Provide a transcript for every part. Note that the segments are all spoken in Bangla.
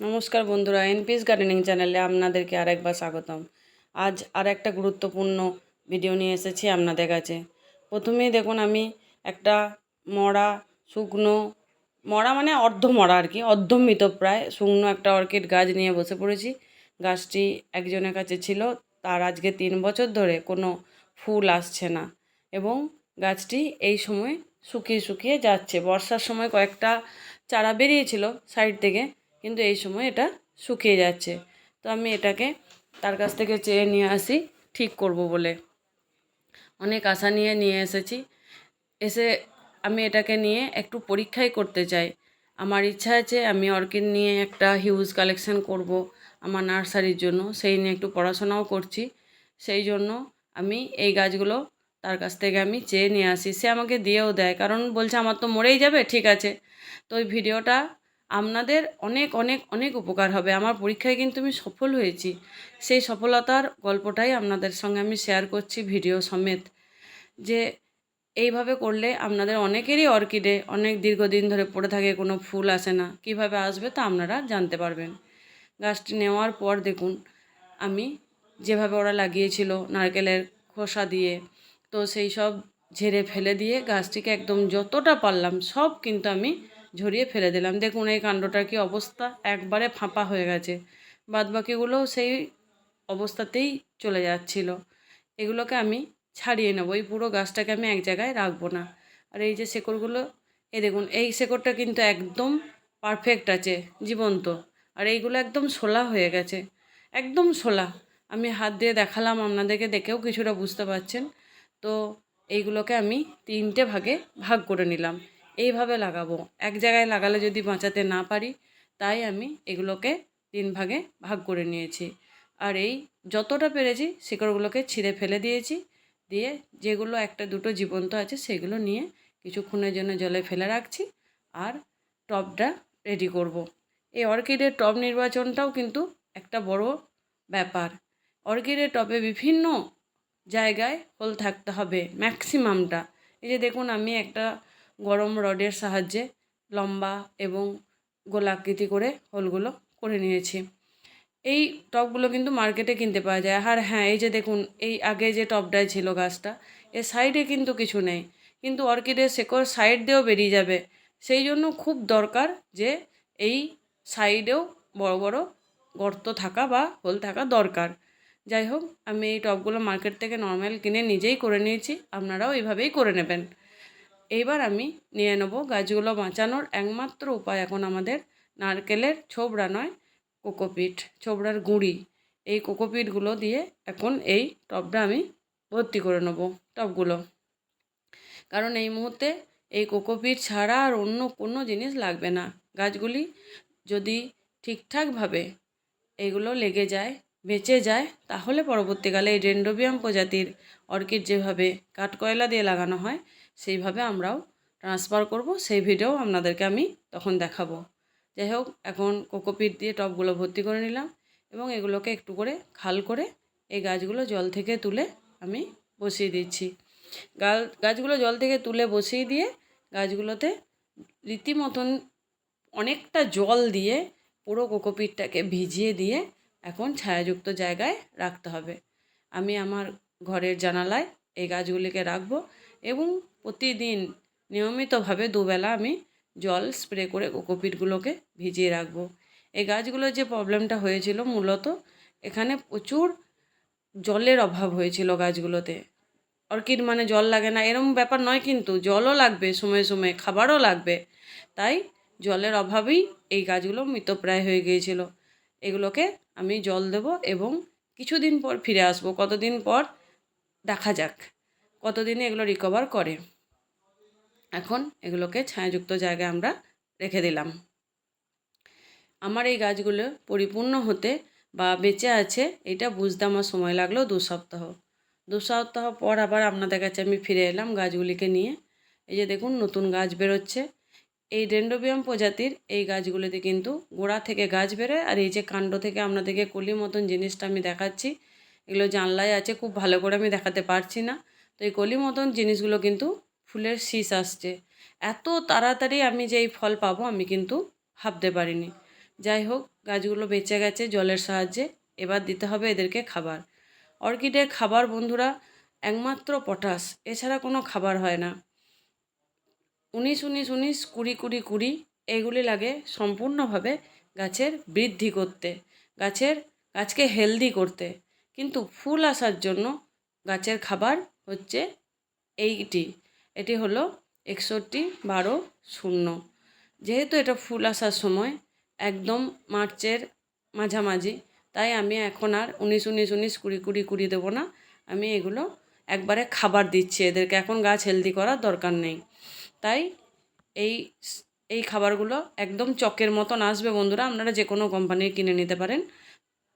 নমস্কার বন্ধুরা এনপিস গার্ডেনিং চ্যানেলে আপনাদেরকে আরেকবার স্বাগতম। আজ আর একটা গুরুত্বপূর্ণ ভিডিও নিয়ে এসেছি আপনাদের কাছে। প্রথমেই দেখুন, আমি একটা মরা, শুকনো, মরা মানে অর্ধ মরা আর কি, অর্ধমৃত প্রায় শুকনো একটা অর্কিড গাছ নিয়ে বসে পড়েছি। গাছটি একজনের কাছে ছিল, তার আজকে তিন বছর ধরে কোনো ফুল আসছে না এবং গাছটি এই সময় শুকিয়ে শুকিয়ে যাচ্ছে। বর্ষার সময় কয়েকটা চারা বেরিয়েছিল সাইড থেকে কিন্তু এই সময় এটা শুকিয়ে যাচ্ছে। তো আমি এটাকে তার কাছ থেকে চেয়ে নিয়ে আসি, ঠিক করব বলে। অনেক আশা নিয়ে নিয়ে এসেছি। এসে আমি এটাকে নিয়ে একটু পরীক্ষাই করতে চাই। আমার ইচ্ছা আছে আমি অর্কিড নিয়ে একটা হিউজ কালেকশন করব আমার নার্সারির জন্য। সেই নিয়ে একটু পড়াশোনাও করছি। সেই জন্য আমি এই গাছগুলো তার কাছ থেকে আমি চেয়ে নিয়ে আসি। সে আমাকে দিয়েও দেয়, কারণ বলছে আমার তো মরেই যাবে, ঠিক আছে। তো ওই ভিডিওটা আপনাদের অনেক অনেক অনেক উপকার হবে। আমার পরীক্ষায় কিন্তু আমি সফল হয়েছি। সেই সফলতার গল্পটাই আপনাদের সঙ্গে আমি শেয়ার করছি ভিডিও সমেত। যে এইভাবে করলে আপনাদের অনেকেরই অর্কিডে অনেক দীর্ঘদিন ধরে পড়ে থাকে, কোনো ফুল আসে না। কীভাবে আসবে তা আপনারা জানতে পারবেন। গাছটি নেওয়ার পর দেখুন, আমি যেভাবে ওরা লাগিয়েছিল নারকেলের খোসা দিয়ে, তো সেই সব ঝেড়ে ফেলে দিয়ে গাছটিকে একদম যতটা পারলাম সব কিন্তু আমি ঝরিয়ে ফেলে দিলাম। দেখুন, এই কাণ্ডটার কি অবস্থা? একবারে ফাঁপা হয়ে গেছে। বাদবাকিগুলোও সেই অবস্থাতেই চলে যাচ্ছিল। এগুলোকে আমি ছাড়িয়ে নেব। এই পুরো গাছটাকে আমি এক জায়গায় রাখব না। আর এই যে শেকড়গুলো, এই দেখুন, এই শেকড়টা কিন্তু একদম পারফেক্ট আছে, জীবন্ত। আর এইগুলো একদম শোলা হয়ে গেছে। একদম শোলা আমি হাত দিয়ে দেখালাম, আপনাদেরকে দেখেও কিছুটা বুঝতে পারছেন। তো এইগুলোকে আমি তিনটে ভাগে ভাগ করে নিলাম। এইভাবে লাগাবো। এক জায়গায় লাগালে যদি বাঁচাতে না পারি, তাই আমি এগুলোকে তিন ভাগে ভাগ করে নিয়েছি। আর এই যতটা পেরেছি শিকড়গুলোকে ছিঁড়ে ফেলে দিয়েছি, দিয়ে যেগুলো একটা দুটো জীবন্ত আছে সেগুলো নিয়ে কিছুক্ষণের জন্য জলে ফেলে রাখছি আর টবটা রেডি করব। এই অর্কিডের টব নির্বাচনটাও কিন্তু একটা বড় ব্যাপার। অর্কিডের টবে বিভিন্ন জায়গায় হোল থাকতে হবে ম্যাক্সিমামটা এই যে দেখুন, আমি একটা গরম রডের সাহায্যে লম্বা এবং গোলাকৃতি করে হোলগুলো করে নিয়েছি। এই টবগুলো কিন্তু মার্কেটে কিনতে পাওয়া যায়। আর হ্যাঁ এই যে দেখুন, এই আগে যে টবটায় ছিল গাছটা এর সাইডে কিন্তু কিছু নেই। কিন্তু অর্কিডের শেকড় সাইড দিয়েও বেরিয়ে যাবে। সেই জন্য খুব দরকার যে এই সাইডেও বড় বড় গর্ত থাকা বা হোল থাকা দরকার। যাই হোক, আমি এই টবগুলো মার্কেট থেকে নর্মাল কিনে নিজেই করে নিয়েছি। আপনারাও এইভাবেই করে নেবেন। এইবার আমি নিয়ে নেব গাছগুলো বাঁচানোর একমাত্র উপায় এখন আমাদের নারকেলের ছোবড়া নয়, কোকোপিট, ছোবড়ার গুঁড়ি। এই কোকোপিটগুলো দিয়ে এখন এই টবটা আমি ভর্তি করে নেব টবগুলো। কারণ এই মুহূর্তে এই কোকোপিট ছাড়া আর অন্য কোনো জিনিস লাগবে না। গাছগুলি যদি ঠিকঠাকভাবে এগুলো লেগে যায়, বেঁচে যায়, তাহলে পরবর্তীকালে এই ডেন্ডোবিয়াম প্রজাতির অর্কিড যেভাবে কাঠকয়লা দিয়ে লাগানো হয় সেইভাবে আমরাও ট্রান্সফার করব। সেই ভিডিও আপনাদেরকে আমি তখন দেখাবো। যাই হোক, এখন কোকোপিট দিয়ে টবগুলো ভর্তি করে নিলাম এবং এগুলোকে একটু করে খাল করে এই গাছগুলো জল থেকে তুলে আমি বসিয়ে দিচ্ছি। গাল, গাছগুলো জল থেকে তুলে বসিয়ে দিয়ে গাছগুলোতে রীতিমতন অনেকটা জল দিয়ে পুরো কোকোপিটটাকে ভিজিয়ে দিয়ে এখন ছায়াযুক্ত জায়গায় রাখতে হবে। আমি আমার ঘরের জানালায় এই গাছগুলিকে রাখব এবং প্রতিদিন নিয়মিতভাবে দুবেলা আমি জল স্প্রে করে কোকোপিটগুলোকে ভিজিয়ে রাখব। এই গাছগুলোর যে প্রবলেমটা হয়েছিল মূলত এখানে প্রচুর জলের অভাব হয়েছিল গাছগুলোতে। অর্কিড মানে জল লাগে না, এরম ব্যাপার নয় কিন্তু জলও লাগবে, সময়ে সময়ে খাবারও লাগবে। তাই জলের অভাবেই এই গাছগুলো মৃতপ্রায় হয়ে গিয়েছিল। এগুলোকে আমি জল দেব এবং কিছুদিন পর ফিরে আসব, কতদিন পর? দেখা যাক। কতদিনে এগুলো রিকভার করে? এখন এগুলোকে ছায়াযুক্ত জায়গায় আমরা রেখে দিলাম। আমার এই গাছগুলো পরিপূর্ণ হতে বা বেঁচে আছে, এটা বুঝতে আমার সময় লাগল দু সপ্তাহ। দু সপ্তাহ পর আবার আপনাদের কাছে আমি ফিরে এলাম গাছগুলিকে নিয়ে। এই যে দেখুন, নতুন গাছ বেরোচ্ছে। এই ডেন্ডোবিয়াম প্রজাতির এই গাছগুলিতে কিন্তু গোড়া থেকে গাছ বেরোয় আর এই যে কাণ্ড থেকে আপনাদেরকে কলি মতন জিনিসটা আমি দেখাচ্ছি, এগুলো জানলায় আছে, খুব ভালো করে আমি দেখাতে পারছি না। তো এই কলি মতন জিনিসগুলো কিন্তু ফুলের শীষ আসছে। এত তাড়াতাড়ি আমি যে এই ফল পাবো আমি কিন্তু ভাবতে পারিনি। যাই হোক, গাছগুলো বেঁচে গেছে জলের সাহায্যে, এবার দিতে হবে এদেরকে খাবার। অর্কিডের খাবার বন্ধুরা, একমাত্র পটাশ, এছাড়া কোনো খাবার হয় না। উনিশ উনিশ উনিশ, কুড়ি কুড়ি কুড়ি, এগুলি লাগে সম্পূর্ণভাবে গাছের বৃদ্ধি করতে, গাছের, গাছকে হেলদি করতে। কিন্তু ফুল আসার জন্য গাছের খাবার হচ্ছে এইটি এটি হলো একষট্টি বারো শূন্য। যেহেতু এটা ফুল আসার সময়, একদম মার্চের মাঝামাঝি, তাই আমি এখন আর উনিশ উনিশ উনিশ, কুড়ি কুড়ি কুড়ি দেবো না। আমি এগুলো একবারে খাবার দিচ্ছি, এদেরকে এখন গাছ হেলদি করার দরকার নেই। তাই এই এই খাবারগুলো একদম চকের মতন আসবে বন্ধুরা, আপনারা যে কোনো কোম্পানির কিনে নিতে পারেন।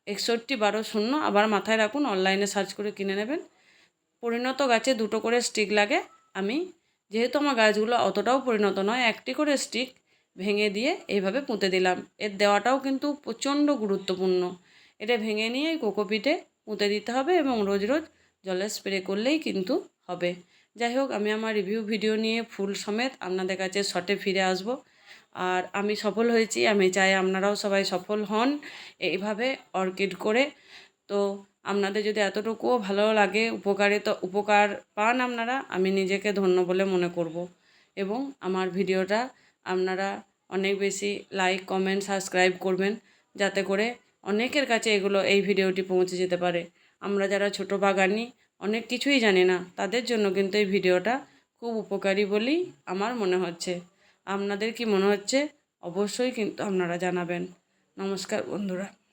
একষট্টি বারো শূন্য আবার মাথায় রাখুন, অনলাইনে সার্চ করে কিনে নেবেন। পরিণত গাছে দুটো করে স্টিক লাগে। আমি, যেহেতু আমার গাছগুলো অতটাও পরিণত নয়, একটি করে স্টিক ভেঙে দিয়ে এইভাবে পুঁতে দিলাম। এর দেওয়াটাও কিন্তু প্রচণ্ড গুরুত্বপূর্ণ। এটা ভেঙে নিয়ে কোকোপিটে পুঁতে দিতে হবে এবং রোজ রোজ জলে স্প্রে করলেই কিন্তু হবে। যাই হোক, আমি আমার রিভিউ ভিডিও নিয়ে ফুল সমেত আপনাদের কাছে শটে ফিরে আসব। আর আমি সফল হয়েছি, আমি চাই আপনারাও সবাই সফল হন। এইভাবে অর্কিড করে। তো আপনাদের যদি এতটুকুও ভালো লাগে উপকারিত উপকার পান আপনারা, আমি নিজেকে ধন্য বলে মনে করব। এবং আমার ভিডিওটা আপনারা অনেক বেশি লাইক কমেন্ট সাবস্ক্রাইব করবেন, যাতে করে অনেকের কাছে এগুলো, এই ভিডিওটি পৌঁছে যেতে পারে। আমরা যারা ছোট বাগানি অনেক কিছুই জানি না, তাদের জন্য কিন্তু এই ভিডিওটা খুব উপকারী বলেই আমার মনে হচ্ছে। আপনাদের কি মনে হচ্ছে? অবশ্যই কিন্তু আপনারা জানাবেন। নমস্কার বন্ধুরা।